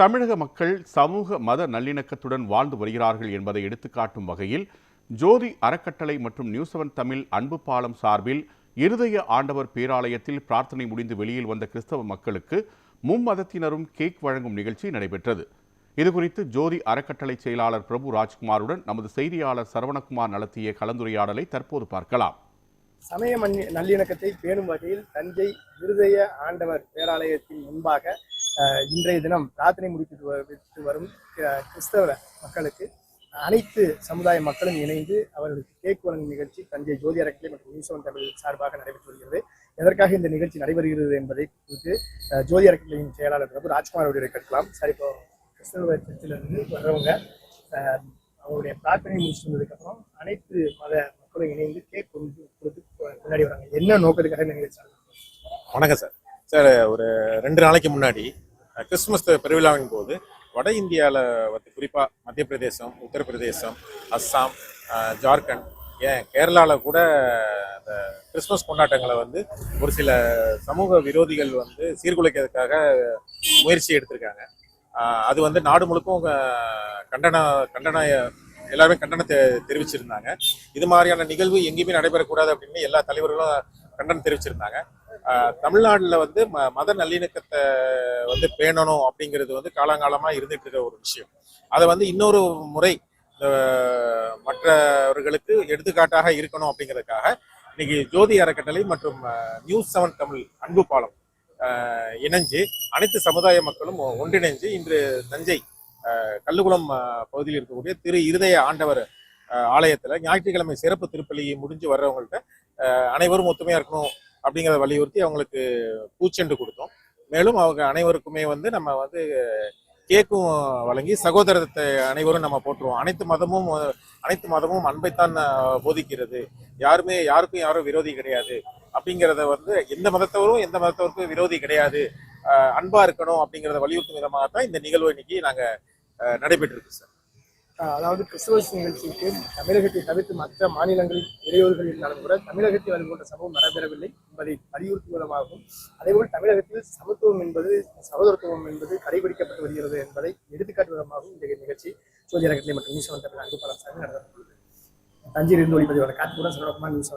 தமிழக மக்கள் சமூக மத நல்லிணக்கத்துடன் வாழ்ந்து வருகிறார்கள் என்பதை எடுத்துக்காட்டும் வகையில் ஜோதி அறக்கட்டளை மற்றும் நியூசவன் தமிழ் அன்பு பாலம் சார்பில் இருதய ஆண்டவர் பேராலயத்தில் பிரார்த்தனை முடிந்து வெளியில் வந்த கிறிஸ்தவ மக்களுக்கு மும்மதத்தினரும் கேக் வழங்கும் நிகழ்ச்சி நடைபெற்றது. இதுகுறித்து ஜோதி அறக்கட்டளை செயலாளர் பிரபு ராஜ்குமாருடன் நமது செய்தியாளர் சரவணகுமார் நடத்திய கலந்துரையாடலை தற்போது பார்க்கலாம். சமய நல்லிணக்கத்தை பேணும் வகையில் தஞ்சை இருதய ஆண்டவர் பேராலயத்தின் முன்பாக இன்றைய தினம் பிரார்த்தனை முடித்து வரும் கிறிஸ்தவ மக்களுக்கு அனைத்து சமுதாய மக்களும் இணைந்து அவர்களுக்கு கேக் வழங்கும் நிகழ்ச்சி தஞ்சை ஜோதி அறக்கட்டளை மற்றும் நியூசவன் தமிழ் சார்பாக நடைபெற்று வருகிறது. எதற்காக இந்த நிகழ்ச்சி நடைபெறுகிறது என்பதை குறித்து ஜோதி அறக்கட்டளையின் செயலாளர் பிரபு ராஜ்குமார் அவருடைய கேட்கலாம். சார் இப்போ கிறிஸ்தவ சர்ச்சிலிருந்து வர்றவங்க அவருடைய அவங்களுடைய பிரார்த்தனை முடிச்சுட்டு வந்ததுக்கப்புறம் அனைத்து மத மக்களும் இணைந்து கேக் கொண்டு கொடுத்து முன்னாடி வராங்க. என்ன நோக்கத்துக்காக நிகழ்ச்சி வணக்கம் சார். சார் ஒரு ரெண்டு நாளைக்கு முன்னாடி கிறிஸ்துமஸ் பெருவிழாவின் போது வட இந்தியாவில் வந்து குறிப்பாக மத்திய பிரதேசம் உத்தரப்பிரதேசம் அஸ்ஸாம் ஜார்க்கண்ட் ஏன் கேரளாவில் கூட அந்த கிறிஸ்துமஸ் கொண்டாட்டங்களை வந்து ஒரு சில சமூக விரோதிகள் வந்து சீர்குலைக்கிறதுக்காக முயற்சி எடுத்திருக்காங்க. அது வந்து நாடு முழுக்கும் கண்டன கண்டன எல்லாருமே கண்டனத்தை தெரிவிச்சிருந்தாங்க. இது மாதிரியான நிகழ்வு எங்கேயுமே நடைபெறக்கூடாது அப்படின்னு எல்லா தலைவர்களும் கண்டனம் தெரிவிச்சிருந்தாங்க. தமிழ்நாட்டில் வந்து ம மத நல்லிணக்கத்தை வந்து பேணணும் அப்படிங்கிறது வந்து காலங்காலமாக இருந்துட்டு இருக்க ஒரு விஷயம். அதை வந்து இன்னொரு முறை மற்றவர்களுக்கு எடுத்துக்காட்டாக இருக்கணும் அப்படிங்கிறதுக்காக இன்னைக்கு ஜோதி அறக்கட்டளை மற்றும் நியூஸ் செவன் தமிழ் அன்பு பாலம் இணைஞ்சு அனைத்து சமுதாய மக்களும் ஒன்றிணைஞ்சு இன்று தஞ்சை கல்லுகுளம் பகுதியில் இருக்கக்கூடிய திரு இருதய ஆண்டவர் ஆலயத்தில் ஞாயிற்றுக்கிழமை சிறப்பு திருப்பலியை முடிஞ்சு வர்றவங்கள்ட்ட அனைவரும் ஒத்துமையாக இருக்கணும் அப்படிங்கிறத வலியுறுத்தி அவங்களுக்கு பூச்செண்டு கொடுத்தோம். மேலும் அவங்க அனைவருக்குமே வந்து நம்ம வந்து கேக்கும் வழங்கி சகோதரத்தை அனைவரும் நம்ம போட்டுருவோம் அனைத்து மதமும் அனைத்து மதமும் அன்பைத்தான் போதிக்கிறது. யாருமே யாருக்கும் யாரும் விரோதி கிடையாது. அப்படிங்கிறத வந்து எந்த மதத்தவரும் எந்த மதத்தவருக்கும் விரோதி கிடையாது. அஹ், அன்பா இருக்கணும் அப்படிங்கிறத வலியுறுத்தும் விதமாகத்தான் இந்த நிகழ்வு இன்னைக்கு நாங்க அஹ், நடைபெற்றிருக்கு சார். அதாவது கிறிஸ்துவஸ் நிகழ்ச்சிக்கு தமிழகத்தை தவிர்த்து மற்ற மாநிலங்களில் இடையூறுகள் இருந்தாலும் கூட தமிழகத்தில் அது போன்ற சமூகம் நடைபெறவில்லை என்பதை வலியுறுத்துவதாகவும் அதேபோல் தமிழகத்தில் சமத்துவம் என்பது சகோதரத்துவம் என்பது கடைபிடிக்கப்பட்டு வருகிறது என்பதை எடுத்துக்காட்டு விதமாகவும் இந்த நிகழ்ச்சி சோதி மற்றும் நியூஸ் தமிழ் அன்பு பலம் சார்ந்து நடத்தப்பட்டுள்ளது தஞ்சையிலிருந்து ஒளிப்பதிவாளர் காத்துக்கூட சரவணகுமார் நியூஸ்